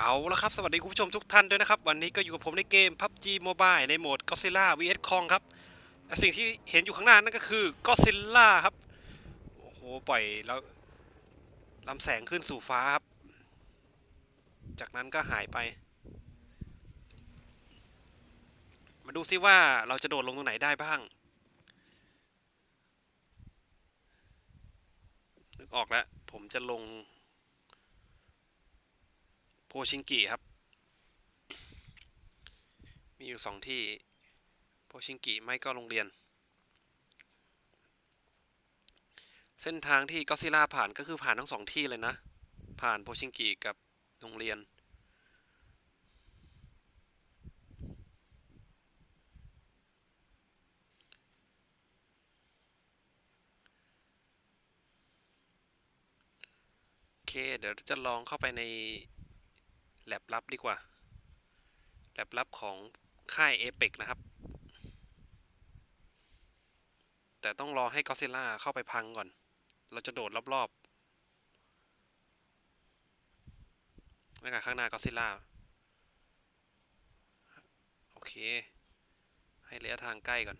เอาละครับ สวัสดีคุณผู้ชมทุกท่านด้วยนะครับ วันนี้ก็อยู่กับผมในเกม PUBG Mobile ในโหมด Godzilla vs Kong ครับสิ่งที่เห็นอยู่ข้างหน้านั่นก็คือ Godzilla ครับ โอ้โห ปล่อยแล้วลำแสงขึ้นสู่ฟ้าครับ จากนั้นก็หายไป มาดูซิว่าเราจะโดดลงตรงไหนได้บ้างนึกออกแล้ว ผมจะลง โพชิงกิครับ มีอยู่สองที่ โพชิงกิไม่ก็โรงเรียน เส้นทางที่ก็ซิล่าผ่านก็คือผ่านทั้งสองที่เลยนะ ผ่านโพชิงกิกับโรงเรียนโอเคเดี๋ยวจะลองเข้าไปใน แลบลับดีกว่าแลบลับของค่ายเอเปกนะครับ แต่ต้องรอให้ก็ซิล่าเข้าไปพังก่อน เราจะโดดรอบๆไม่กับข้างหน้าก็ซิล่าโอเค ให้ระยะทางใกล้ก่อน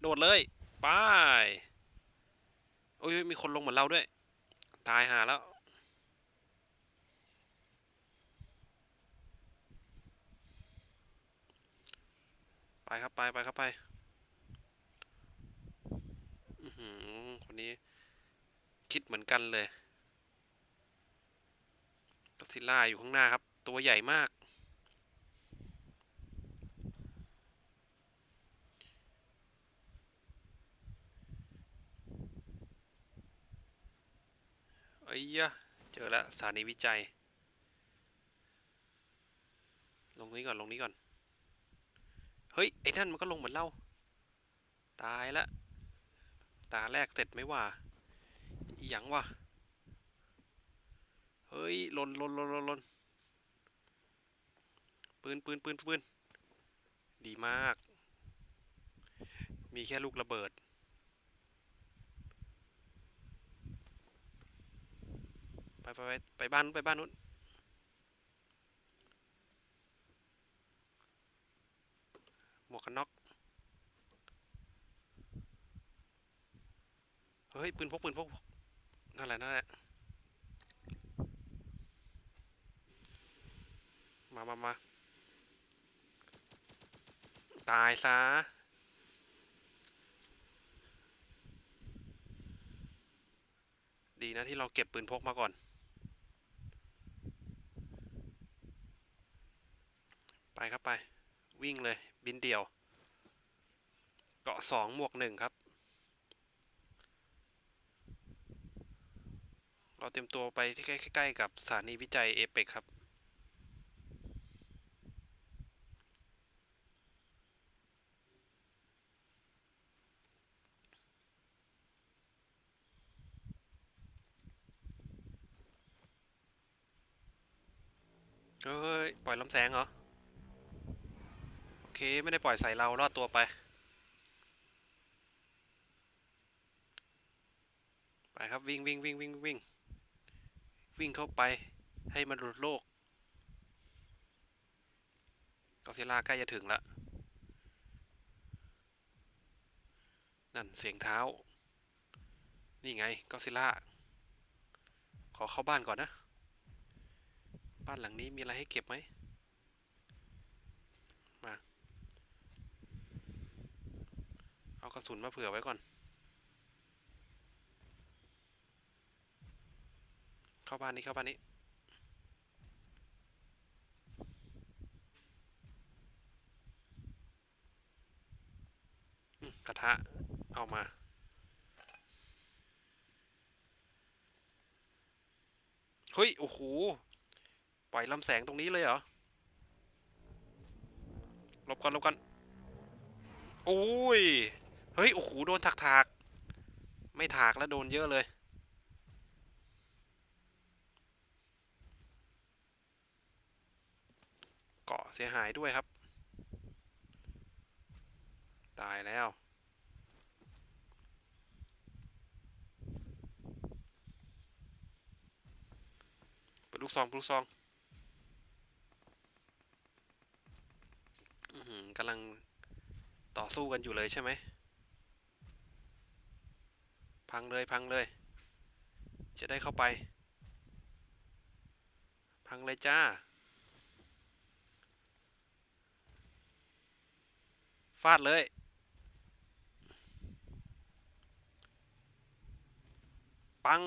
โดดเลยไปโอ้ยมีคนลงเหมือนเราด้วย ตายหาแล้ว ไป ครับไปไปครับไปอือคนนี้ คิดเหมือนกันเลยก็ซิล่าอยู่ข้างหน้าครับ ตัวใหญ่มาก เอ้ยเจอแล้วสถานีวิจัย ลงนี้ก่อนลงนี้ก่อน เฮ้ย ไอ้นั่นมันก็ลงเหมือนเรา ตายละ ตาแรกเสร็จไหมว่าอหยังวะ เฮ้ยหลนหลนลนหล่นหล่นปืนปืนปืนปืนดีมาก มีแค่ลูกระเบิด ไปไปไปไปบ้าน ไปบ้านนู้น หมวกกันน็อก เฮ้ย ปืนพกปืนพกนั่นแหละนั่นแหละ มามามาตายซะดีนะที่เราเก็บปืนพกมาก่อน ไปครับไป วิ่งเลย บินเดี่ยว เกาะสองหมวกหนึ่งครับเราเตรียมตัวไปที่ใกล้ๆกับสถานีวิจัยเอเปกครับ เฮ้ย ปล่อยลำแสงเหรอ ไม่ได้ปล่อยใส่เรารอดตัวไป ไปครับวิ่งวิ่งวิ่งวิ่งวิ่งวิ่งเข้าไปให้มันหลุดโลกกอซิล่าใกล้จะถึงล้วนั่นเสียงเท้า นี่ไงกอซิล่า ขอเข้าบ้านก่อนนะ บ้านหลังนี้มีอะไรให้เก็บไหม มา เอา กระสุนมาเผื่อไว้ก่อน เข้าบ้านนี้เข้าบ้านนี้ กระทะ เอามาเฮ้ย โอ้โห ปล่อยลำแสงตรงนี้เลยเหรอลบก่อนลบก่อนโอ้ย เฮ้ย โอ้โห โดนถักถากไม่ถากแล้วโดนเยอะเลย เกาะเสียหายด้วยครับ ตายแล้ว เปิดลูกซองปลูกซองกำลังต่อสู้กันอยู่เลยใช่ไหม พังเลยพังเลย จะได้เข้าไป พังเลยจ้า ฟาดเลย ปัง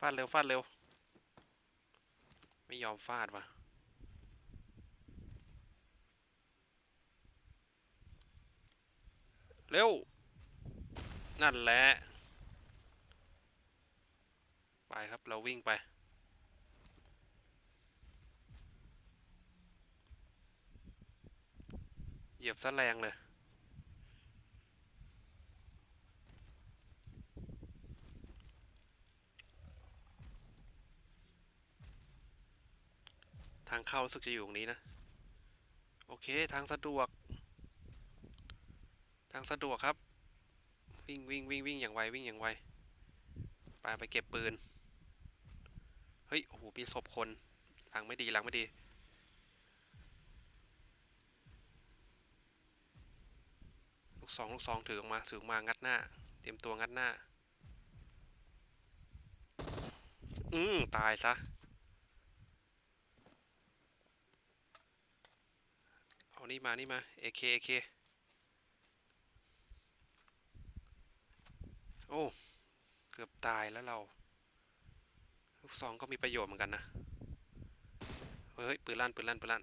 ฟาดเร็วฟาดเร็ว ไม่ยอมฟาดว่ะ เร็ว นั่นแหละ ไปครับเราวิ่งไป เหยียบซะแรงเลยทางเข้ารู้สึกจะอยู่ตรงนี้นะ โอเค ทางสะดวก ทางสะดวกครับ วิ่งวิ่งวิ่งวิ่งอย่างไววิ่งอย่างไวไปไปเก็บปืน เฮ้ย โอ้โห มีศพคนหลังไม่ดีหลังไม่ดีลูกสองลูกสองถือออกมาถือมางัดหน้า เตรียมตัวงัดหน้า อืมตายซะเอานี่มานี่มา AK AK โอ้เอ้ เกือบตายแล้วเรา ลูกซองก็มีประโยชน์เหมือนกันนะ เฮ้ย ปืนลั่นปืนลั่นปืนลั่น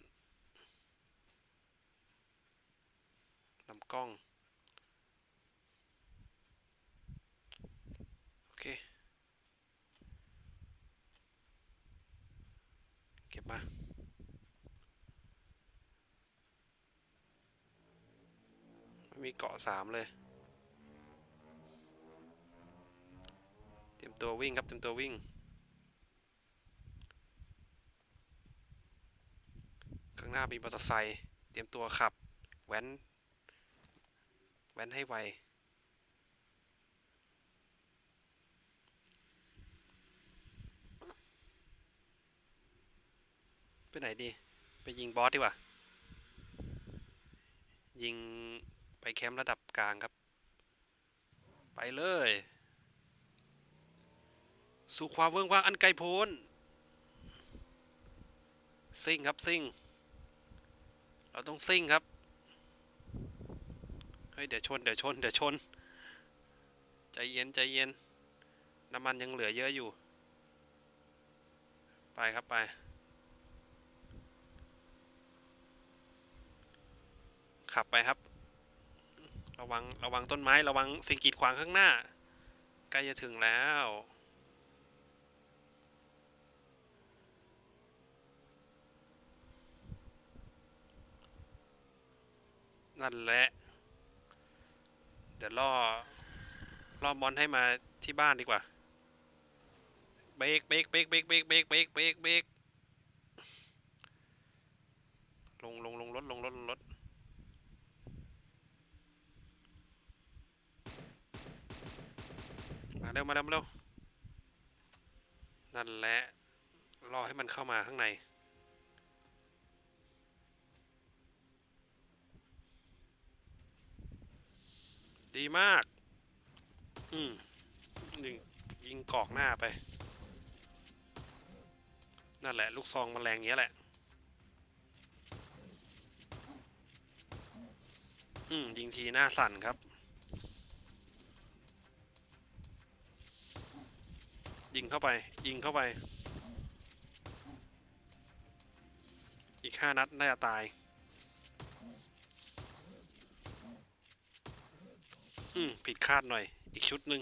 ลำกล้อง โอเค เก็บมาไม่มีเกาะสามเลย ตรียมตัววิ่งครับเตรียมตัววิ่ง ข้างหน้ามีมอเตอร์ไซค์เตรียมตัวขับแว้นแว้นให้ไวไปไหนดี ไปยิงบอสดีกว่า ยิงไปแคมป์ระดับกลางครับ ไปเลย สู่ความเวิ้งว้างอันไกลโพ้นซิ่งครับซิ่ง เราต้องซิ่งครับ เฮ้ย เดี๋ยวชน เดี๋ยวชน เดี๋ยวชน ใจเย็น ใจเย็น น้ำมันยังเหลือเยอะอยู่ ไปครับไป ขับไปครับ ระวัง ระวังต้นไม้ ระวังสิ่งกีดขวางข้างหน้า ใกล้จะถึงแล้ว นั่นแหละ เดี๋ยวล่อล่อมอนให้มาที่บ้านดีกว่าเบรกเบรกเบรกเบรกเบรกเบรกเบรกเบรกเบรกลงลงลงรถลงรถลงรถมาเร็วมาเร็วมาเร็วนั่นแหละรอให้มันเข้ามาข้างใน ดีมาก อืมยิงยิงกอกหน้าไป นั่นแหละ ลูกซองมันแรงอย่างเงี้ยแหละ อืม ยิงทีหน้าสั่นครับ ยิงเข้าไป ยิงเข้าไป อีกห้านัด น่าจะตาย อืม ผิดคาดหน่อย อีกชุดหนึ่ง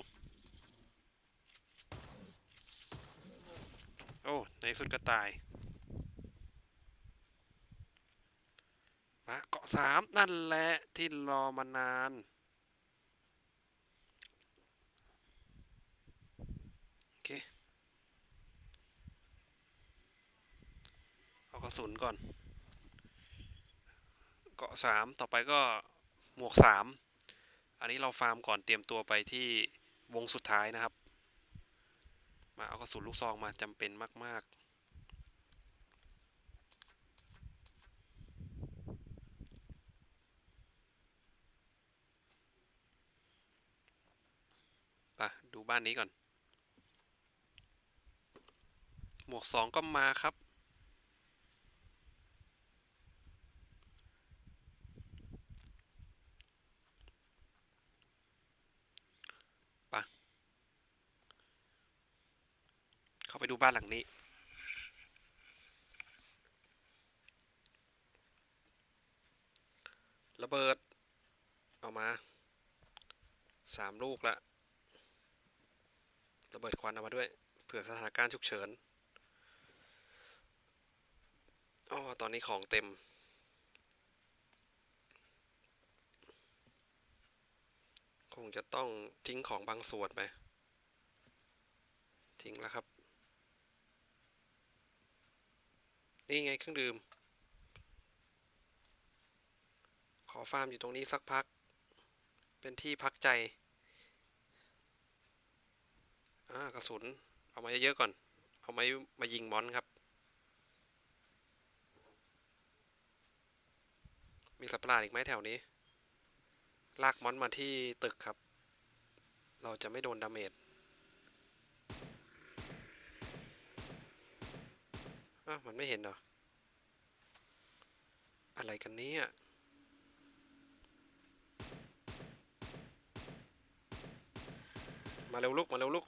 โอ้ ในสุดก็ตาย มาเกาะสามนั่นแหละที่รอมานานโอเคเอากระสุนก่อน เกาะสามต่อไปก็หมวกสาม อันนี้เราฟาร์มก่อนเตรียมตัวไปที่วงสุดท้ายนะครับ มาเอากระสุนลูกซองมาจำเป็นมากๆไปดูบ้านนี้ก่อน หมวกสองก็มาครับ ไป เข้าไปดูบ้านหลังนี้ ระเบิด เอามาสามลูกละ ระเบิดควันเอามาด้วย เผื่อสถานการณ์ฉุกเฉินอ๋อตอนนี้ของเต็ม คงจะต้องทิ้งของบางส่วนไป ทิ้งแล้วครับ นี่ไงเครื่องดื่ม ขอฟาร์มอยู่ตรงนี้สักพัก เป็นที่พักใจ อ่ากระสุน เอามาเยอะๆก่อน เอามามายิงมอนครับ มีสัตว์ประหลาดอีกไหมแถวนี้ ลากมอนมาที่ตึกครับ เราจะไม่โดนดาเมจ อ้าวมันไม่เห็นเหรอ อะไรกันเนี้มาเร็วลูก มาเร็วลูก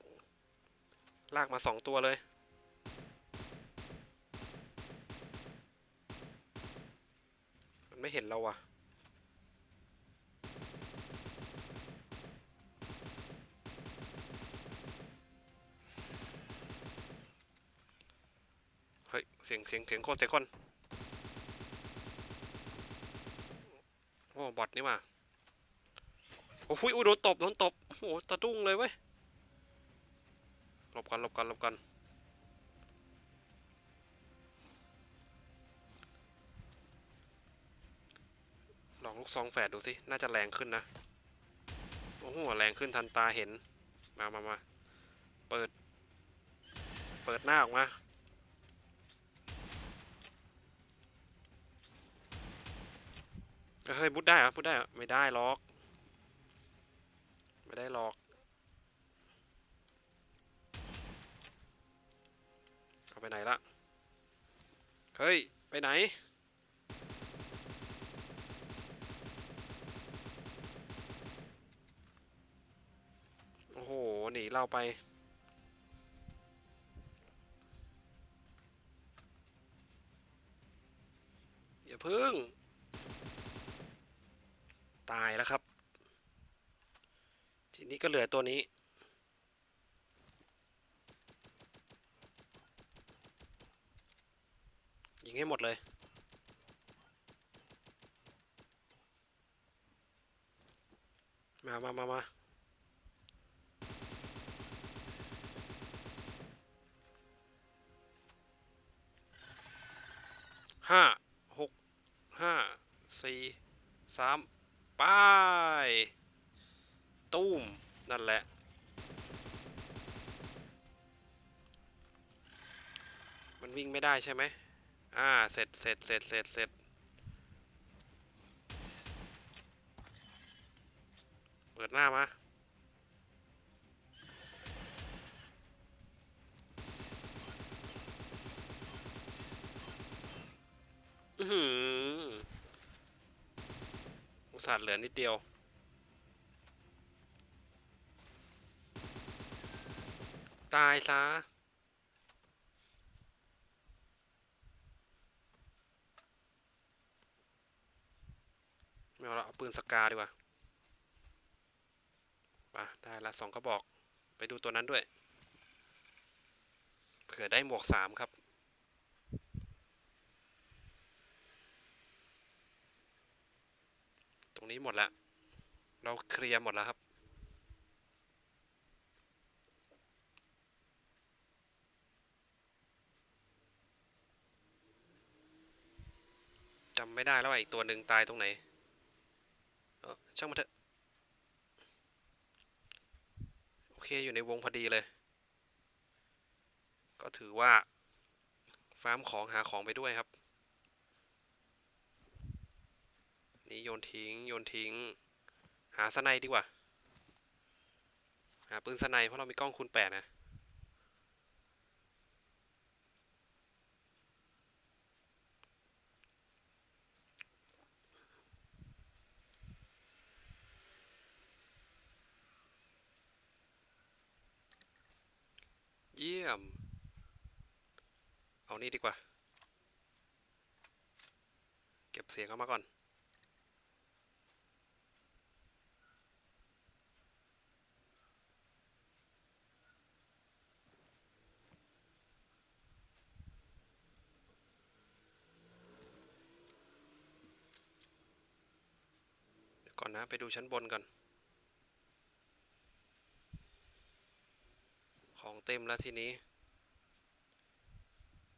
ลากมาสองตัวเลย มันไม่เห็นเราอะ เสียงเสียงเสียงโคตรเสียงคนโอ้บอทนี่มาโอ้หอุ๊ยโดนตบโดนตบโอ้โหตะดุ้งเลยเว้ยหลบกันหลบกันหลบกันลองลูกซองแฝดดูสิน่าจะแรงขึ้นนะโอ้โหแรงขึ้นทันตาเห็นมามามาเปิด เปิดหน้าออกมา เฮ้ยบุดได้เหรอบุดได้เหรอไม่ได้หรอก ไม่ได้หรอกเอาไปไหนละเฮ้ย ไปไหน โอ้โห หนีเราไปอย่าพึ่ง ตายแล้วครับ ทีนี้ก็เหลือตัวนี้ ยิงให้หมดเลย มามามามาห้าหกห้าสี่สาม ไป ตุ้ม นั่นแหละ มันวิ่งไม่ได้ใช่ไหม อ่า เสร็จเสร็จเสร็จเสร็จเสร็จเปิดหน้ามา อุตส่าห์เหลือนิดเดียว ตายซะไม่เอาละเอาปืนสกาดีกว่าไปได้ละสองกระบอก ไปดูตัวนั้นด้วย เผื่อได้หมวกสามครับ ตรง นี้หมดแล้วเราเคลียร์หมดแล้วครับ จำไม่ได้แล้วอีกตัวหนึ่งตายตรงไหน เออช่างมันเถอะ โอเคอยู่ในวงพอดีเลย ก็ถือว่า ฟาร์มของหาของไปด้วยครับ นี่โยนทิ้ง โยนทิ้ง หาสไนดีกว่า หาปืนสไนเพราะเรามีกล้องคูณแปดนะเยี่ยม เอานี่ดีกว่า เก็บเสียงเข้ามาก่อน เดี๋ยวก่อ นะไปดูชั้นบนก่อน ของเต็มแล้วทีนี้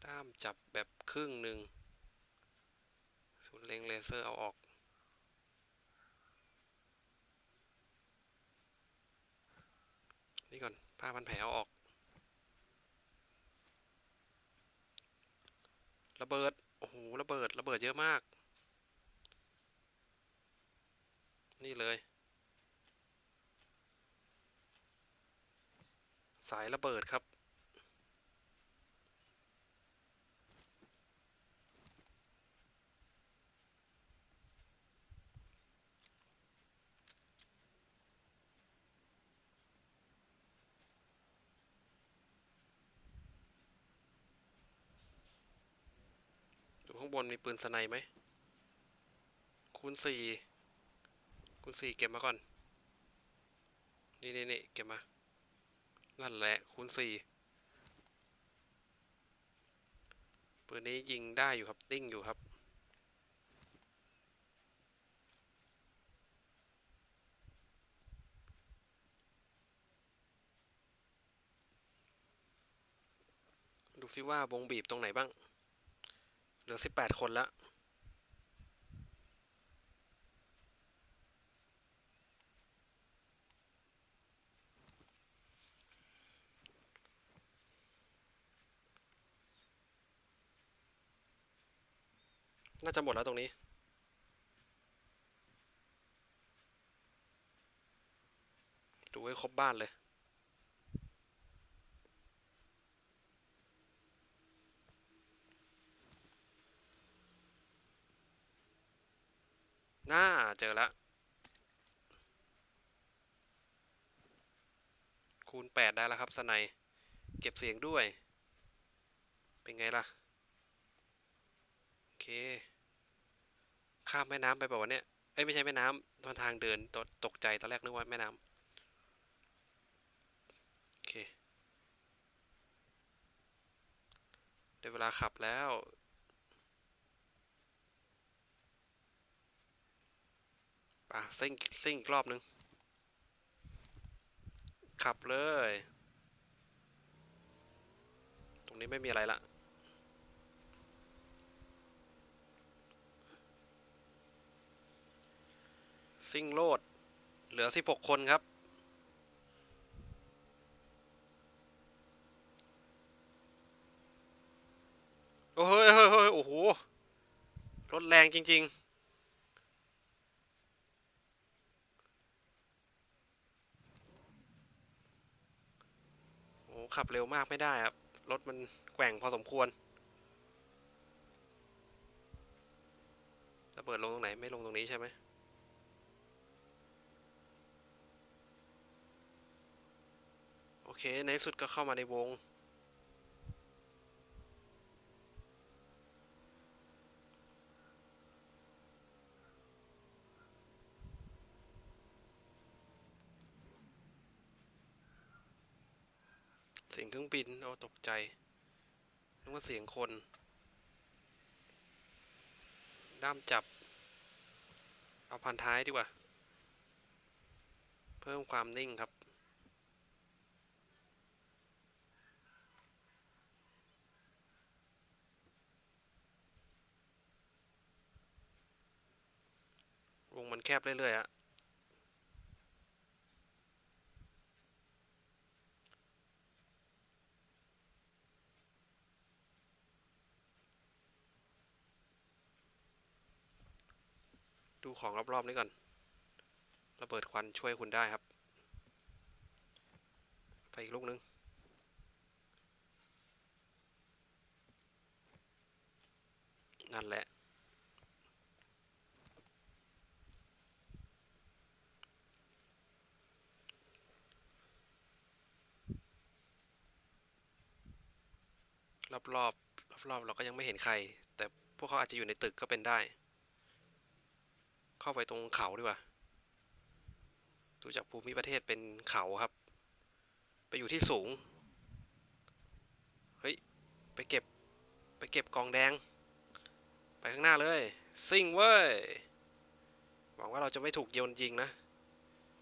ด้ามจับแบบครึ่งหนึ่งศูนย์เล็งเลเซอร์เอาออก นี่ก่อน ผ้าพันแผลเอาออก ระเบิด โอ้โห ระเบิด ระเบิดเยอะมาก นี่เลย สายระเบิดครับ ดูข้างบนมีปืนสไนไหมคูณสี่ คูณสี่เก็บมาก่อน นี่นี่นี่เก็บมา นั่นแหละคูณสี่ปืนนี้ยิงได้อยู่ครับ ติ้งอยู่ครับ ดูซิว่าวงบีบตรงไหนบ้าง เหลือสิบแปดคนแล้ว น่าจะหมดแล้วตรงนี้ ดูให้ครบบ้านเลย น่าเจอแล้วคูณแปดได้แล้วครับสไนเก็บเสียงด้วย เป็นไงล่ะ โอเค ข้ามแม่น้ำไปเปล่าวะเนี่ยเอ้ยไม่ใช่แม่น้ำมันทางเดินตกตกใจตอนแรกนึกว่าแม่น้ำโอเคได้เวลาขับแล้วป่ะซิ่งซิ่งอีกรอบนึง ขับเลย ตรงนี้ไม่มีอะไรละ ซิ่งโลด เหลือ 16 คนครับ โอ้โหเฮ้ยเฮ้ยโอ้โห รถแรงจริงๆโอ้โขับเร็วมากไม่ได้ครับ รถมันแกว่งพอสมควรระเบิดลงตรงไหนไม่ลงตรงนี้ใช่ไหม โอ เค ในสุดก็เข้ามาในวง เสียงเครื่องบิน โอ้ ตกใจนึกว่าเสียงคน ด้ามจับ เอาพันท้ายดีกว่า เพิ่มความนิ่งครับ วงมันแคบเรื่อยๆอะดูของรอบๆนี้ก่อน ระเบิดควันช่วยคุณได้ครับ ไปอีกลูกนึง นั่นแหละ อบรอบรอบรอบๆเราก็ยังไม่เห็นใคร แต่พวกเขาอาจจะอยู่ในตึกก็เป็นได้ เข้าไปตรงเขาดีกว่าดูจากภูมิประเทศเป็นเขาครับ ไปอยู่ที่สูง เฮ้ย ไปเก็บ ไปเก็บกองแดง ไปข้างหน้าเลย ซิ่งเว้ย หวังว่าเราจะไม่ถูกโยนยิงนะ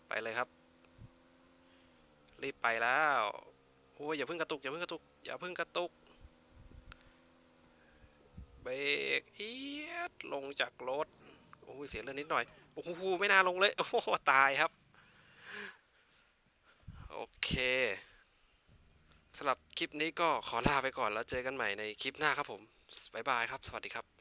ไปเลยครับ รีบไปแล้ว โอ้ยอย่าเพิ่งกระตุก อย่าเพิ่งกระตุก อย่าเพิ่งกระตุก เบรกเอียดลงจากรถโอ้ยเสียเลือดนิดหน่อยโอ้โหไม่น่าลงเลย โอ้โหตายครับ โอเคสำหรับคลิปนี้ก็ขอลาไปก่อนแล้วเจอกันใหม่ในคลิปหน้าครับผมบ๊ายบายครับ สวัสดีครับ